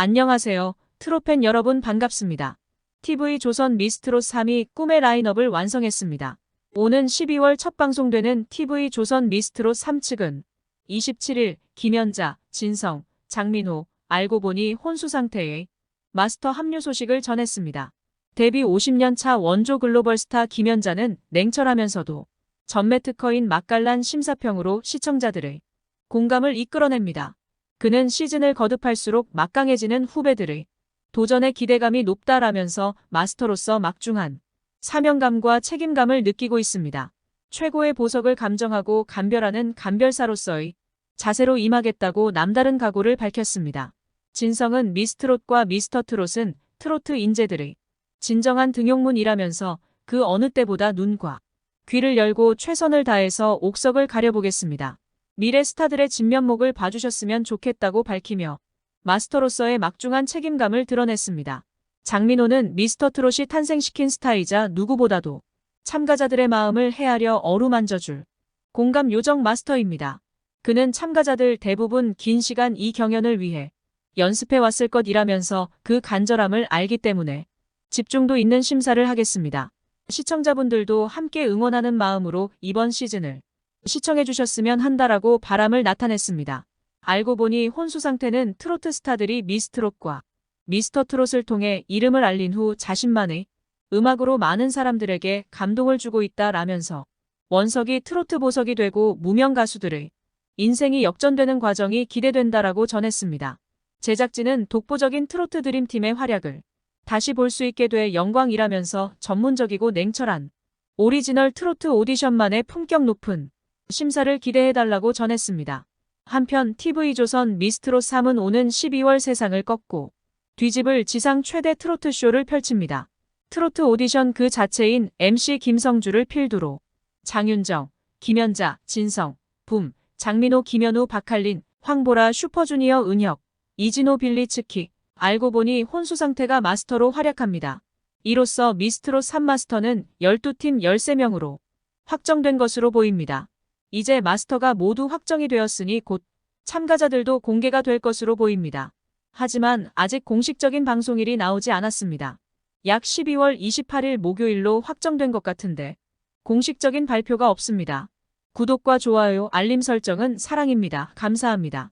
안녕하세요. 트로팬 여러분 반갑습니다. TV 조선 미스트롯 3이 꿈의 라인업을 완성했습니다. 오는 12월 첫 방송되는 TV 조선 미스트롯 3 측은 27일 김연자, 진성, 장민호, 알고 보니 혼수 상태의 마스터 합류 소식을 전했습니다. 데뷔 50년 차 원조 글로벌 스타 김연자는 냉철하면서도 전매 특허인 맛깔난 심사평으로 시청자들의 공감을 이끌어냅니다. 그는 시즌을 거듭할수록 막강해지는 후배들의 도전의 기대감이 높다라면서 마스터로서 막중한 사명감과 책임감을 느끼고 있습니다. 최고의 보석을 감정하고 감별하는 감별사로서의 자세로 임하겠다고 남다른 각오를 밝혔습니다. 진성은 미스트롯과 미스터트롯은 트로트 인재들의 진정한 등용문이라면서 그 어느 때보다 눈과 귀를 열고 최선을 다해서 옥석을 가려보겠습니다. 미래 스타들의 진면목을 봐주셨으면 좋겠다고 밝히며 마스터로서의 막중한 책임감을 드러냈습니다. 장민호는 미스터 트롯이 탄생시킨 스타이자 누구보다도 참가자들의 마음을 헤아려 어루만져줄 공감 요정 마스터입니다. 그는 참가자들 대부분 긴 시간 이 경연을 위해 연습해 왔을 것이라면서 그 간절함을 알기 때문에 집중도 있는 심사를 하겠습니다. 시청자분들도 함께 응원하는 마음으로 이번 시즌을 시청해 주셨으면 한다라고 바람을 나타냈습니다. 알고 보니 혼수 상태는 트로트 스타들이 미스트롯과 미스터 트롯을 통해 이름을 알린 후 자신만의 음악으로 많은 사람들에게 감동을 주고 있다라면서 원석이 트로트 보석이 되고 무명 가수들의 인생이 역전되는 과정이 기대된다라고 전했습니다. 제작진은 독보적인 트로트 드림팀의 활약을 다시 볼 수 있게 돼 영광이라면서 전문적이고 냉철한 오리지널 트로트 오디션만의 품격 높은 심사를 기대해달라고 전했습니다. 한편 TV조선 미스트롯 3은 오는 12월 세상을 꺾고 뒤집을 지상 최대 트로트 쇼를 펼칩니다. 트로트 오디션 그 자체인 MC 김성주를 필두로 장윤정, 김연자, 진성, 붐, 장민호, 김현우, 박할린, 황보라, 슈퍼주니어, 은혁, 이진호, 빌리츠키, 알고 보니 혼수 상태가 마스터로 활약합니다. 이로써 미스트롯 3마스터는 12팀 13명으로 확정된 것으로 보입니다. 이제 마스터가 모두 확정이 되었으니 곧 참가자들도 공개가 될 것으로 보입니다. 하지만 아직 공식적인 방송일이 나오지 않았습니다. 약 12월 28일 목요일로 확정된 것 같은데 공식적인 발표가 없습니다. 구독과 좋아요, 알림 설정은 사랑입니다. 감사합니다.